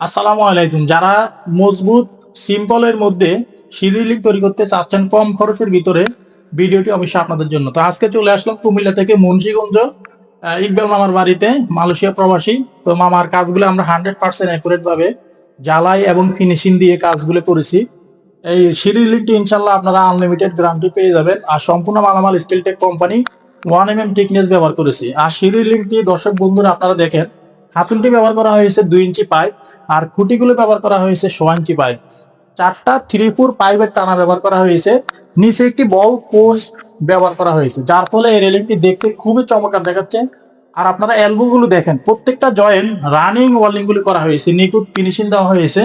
আসসালামু আলাইকুম। যারা মজবুত সিম্পলের মধ্যে সিরিলিং তৈরি করতে চাচ্ছেন, কম খরচের ভিতরে ভিডিওটি অবশ্যই আপনাদের জন্য। তো আজকে চলে আসলাম কুমিল্লা থেকে মুন্সীগঞ্জ ইকবাল মামার বাড়িতে, মালয়েশিয়া প্রবাসী। তো মামার কাজগুলো আমরা হান্ড্রেড পার্সেন্ট অ্যাকুরেট ভাবে জ্বালাই এবং ফিনিশিং দিয়ে কাজগুলো করেছি। এই সিরিলিংটি ইনশাল্লাহ আপনারা আনলিমিটেড গ্যারান্টি পেয়ে যাবেন। আর সম্পূর্ণ মালামাল Steel Tech company one M M thickness ব্যবহার করেছি। আর সিরিলিংটি দর্শক বন্ধুরা আপনারা দেখেন হাতুলটি ব্যবহার করা হয়েছে দুই ইঞ্চি পাইপ আর খুঁটিগুলো ব্যবহার করা হয়েছে সোয়া ইঞ্চি পাইপ চারটা থ্রি ফোর পাইপের টানা ব্যবহার করা হয়েছে, নিচে একটি বল পোস্ট ব্যবহার করা হয়েছে, যার ফলে এই রেলিংটি দেখতে খুবই চমৎকার দেখাচ্ছে। আর আপনারা এলবো গুলো দেখেন, প্রত্যেকটা জয়েন্ট রানিং ওয়ার্লিংগুলো করা হয়েছে, নিখুঁত ফিনিশিং দেওয়া হয়েছে,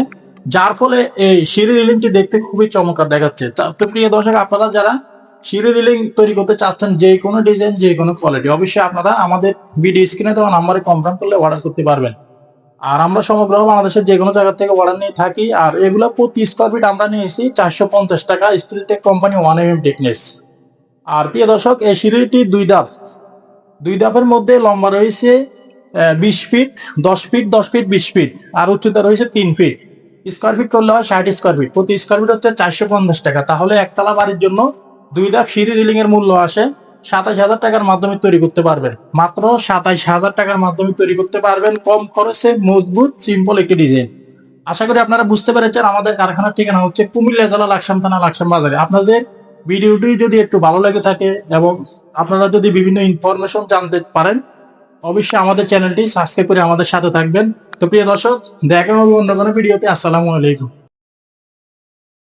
যার ফলে এই সিঁড়ি রেলিংটি দেখতে খুবই চমৎকার দেখাচ্ছে। তো প্রিয় দর্শক, আপনারা যারা সিঁড়ি রেলিং তৈরি করতে চাচ্ছেন যে কোনো ডিজাইন যে কোনো কোয়ালিটি অবশ্যই আপনারা আমাদের ভিডিও স্ক্রিনে দেওয়া নাম্বারে কনফার্ম করলে অর্ডার করতে পারবেন। আর আমরা সমগ্র বাংলাদেশের যে কোনো জায়গা থেকে অর্ডার নিয়ে থাকি, আর এগুলো প্রতি স্কোয়ার ফিট আমরা নিয়েছি চারশো পঞ্চাশ টাকা Steel Tech company one M M thickness আর প্রিয় দর্শক, এই সিঁড়িটি দুই ধাপ। দুই ধাপের মধ্যে লম্বা রয়েছে বিশ ফিট দশ ফিট দশ ফিট বিশ ফিট আর উচ্চতা রয়েছে তিন ফিট স্কোয়ার ফিট করলে হয় ষাট স্কোয়ার ফিট প্রতি স্কোয়ার ফিট হচ্ছে চারশো পঞ্চাশ টাকা। তাহলে একতলা বাড়ির জন্য দুই ধাপ সিঁড়ি রিলিং এর মূল্য আসে সাতাশ হাজার টাকার মাধ্যমে তৈরি করতে পারবেন। মাত্র সাতাইশ হাজার টাকার মাধ্যমে তৈরি করতে পারবেন। কম খরচে মজবুত সিম্পল একটি ডিজাইন আশা করি আপনারা বুঝতে পেরেছেন, আমাদের কারখানার ঠিকানা হচ্ছে কুমিল্লা জেলা লাকসাম থানা, লাকসাম বাজারে। আপনাদের ভিডিওটি যদি একটু ভালো লেগে থাকে এবং আপনারা যদি বিভিন্ন ইনফরমেশন জানতে পারেন, অবশ্যই আমাদের চ্যানেলটি সাবস্ক্রাইব করে আমাদের সাথে থাকবেন। তো প্রিয় দর্শক, দেখা হবে অন্য কোনো ভিডিওতে। আসসালামু আলাইকুম।